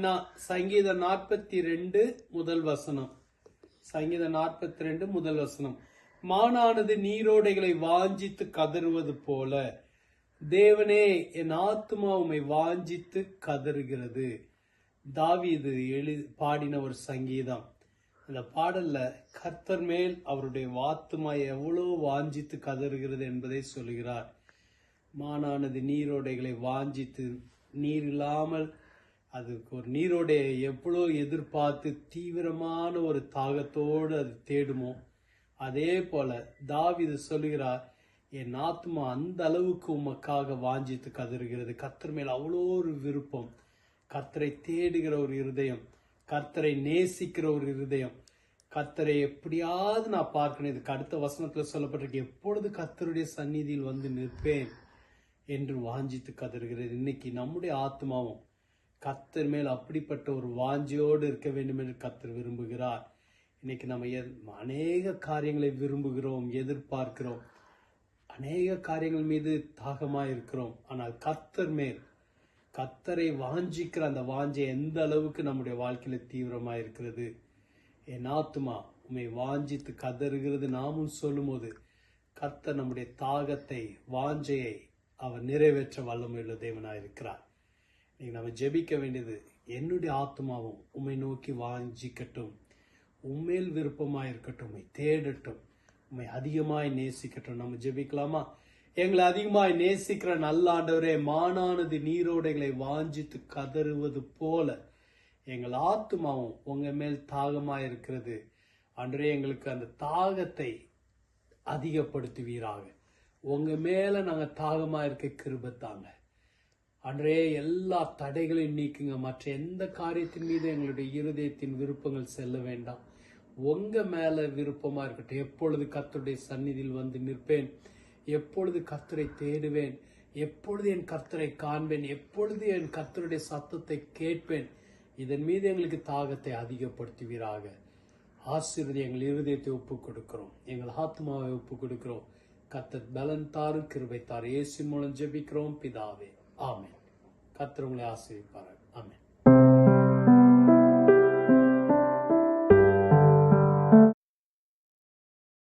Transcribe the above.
அண்ணா சங்கீத சங்கீதம் நாற்பத்தி ரெண்டு முதல் வசனம். சங்கீதம் நாற்பத்தி ரெண்டு முதல் வசனம். மானானது நீரோடைகளை வாஞ்சித்து கதறுவது போல தேவனே என் ஆத்மா உமை வாஞ்சித்து கதறுகிறது. இது எழு பாடின ஒரு சங்கீதம். அந்த பாடல்ல கர்த்தர் மேல் அவருடைய வாத்துமா எவ்வளவு வாஞ்சித்து கதறுகிறது என்பதை சொல்கிறார் மானானது நீரோடைகளை வாஞ்சித்து நீர் இல்லாமல் அதுக்கு ஒரு நீரோடைய எவ்வளோ எதிர்பார்த்து தீவிரமான ஒரு தாகத்தோடு அது தேடுமோ அதே போல தாவிது சொல்லுகிறார் என் ஆத்மா அந்த அளவுக்கு உமக்காக வாஞ்சித்து கதறுகிறது. கர்த்தர் மேல் அவ்வளோ ஒரு விருப்பம். கர்த்தரை தேடுகிற ஒரு இருதயம் கர்த்தரை நேசிக்கிற ஒரு இருதயம். கர்த்தரை எப்படியாவது நான் பார்க்கணும் இதுக்கு அடுத்த வசனத்தில் சொல்லப்பட்டிருக்கு எப்பொழுது கர்த்தருடைய சந்நிதியில் வந்து நிற்பேன் என்று வாஞ்சித்து கதறுகிறது. இன்னைக்கு நம்முடைய ஆத்மாவும் கத்தர் மேல் அப்படிப்பட்ட ஒரு வாஞ்சியோடு இருக்க வேண்டும் என்று கத்தர் விரும்புகிறார். இன்னைக்கு நம்ம அநேக காரியங்களை விரும்புகிறோம் எதிர்பார்க்கிறோம். அநேக காரியங்கள் மீது தாகமா இருக்கிறோம். ஆனால் கத்தர் மேல் கத்தரை வாஞ்சிக்கிற அந்த வாஞ்சை எந்த அளவுக்கு நம்முடைய வாழ்க்கையில தீவிரமா இருக்கிறது? என் ஆத்துமா உம்மை வாஞ்சித்து கதறுகிறது நாமும் சொல்லும்போது கர்த்தர் நம்முடைய தாகத்தை வாஞ்சையை அவர் நிறைவேற்ற வல்லமையுள்ள தேவனாயிருக்கிறார் நீங்கள் நம்ம ஜெபிக்க வேண்டியது என்னுடைய ஆத்மாவும் உம்மை நோக்கி வாஞ்சிக்கட்டும். உண்மையில் விருப்பமாக இருக்கட்டும் உண்மை தேடட்டும். உண்மை அதிகமாய் நேசிக்கட்டும். நம்ம ஜெபிக்கலாமா? எங்களை அதிகமாய் நேசிக்கிற நல்ல ஆண்டவரே மானானது எங்களை வாஞ்சித்து கதறுவது போல எங்கள் ஆத்மாவும் உங்கள் மேல் தாகமாக இருக்கிறது அன்றே எங்களுக்கு அந்த தாகத்தை அதிகப்படுத்துவீராக. உங்கள் மேலே நாங்கள் தாகமாக இருக்க கிருபத்தாங்க அன்றே எல்லா தடைகளையும் நீக்குங்க. மற்ற எந்த காரியத்தின் மீது எங்களுடைய இருதயத்தின் விருப்பங்கள் செல்ல வேண்டாம். உங்க மேல விருப்பமா இருக்கட்டும். எப்பொழுது கர்த்தருடைய சந்நிதியில் வந்து நிற்பேன் எப்பொழுது கர்த்தரை தேடுவேன் எப்பொழுது என் கர்த்தரை காண்பேன் எப்பொழுது என் கர்த்தருடைய சத்தத்தை கேட்பேன் இதன் மீது எங்களுக்கு தாகத்தை அதிகப்படுத்துவீராக. ஆசீர்வதி எங்கள் இருதயத்தை ஒப்பு கொடுக்கிறோம் எங்கள் ஆத்மாவை ஒப்பு கொடுக்கிறோம் கத்தர் பலன் தாரும் கிருபை தார் இயேசு மூலம் ஜெபிக்கிறோம். பிதாவே. ஆமேன். கத்திரவங்களை ஆசிரியப்பார்கள் ஆமேன்.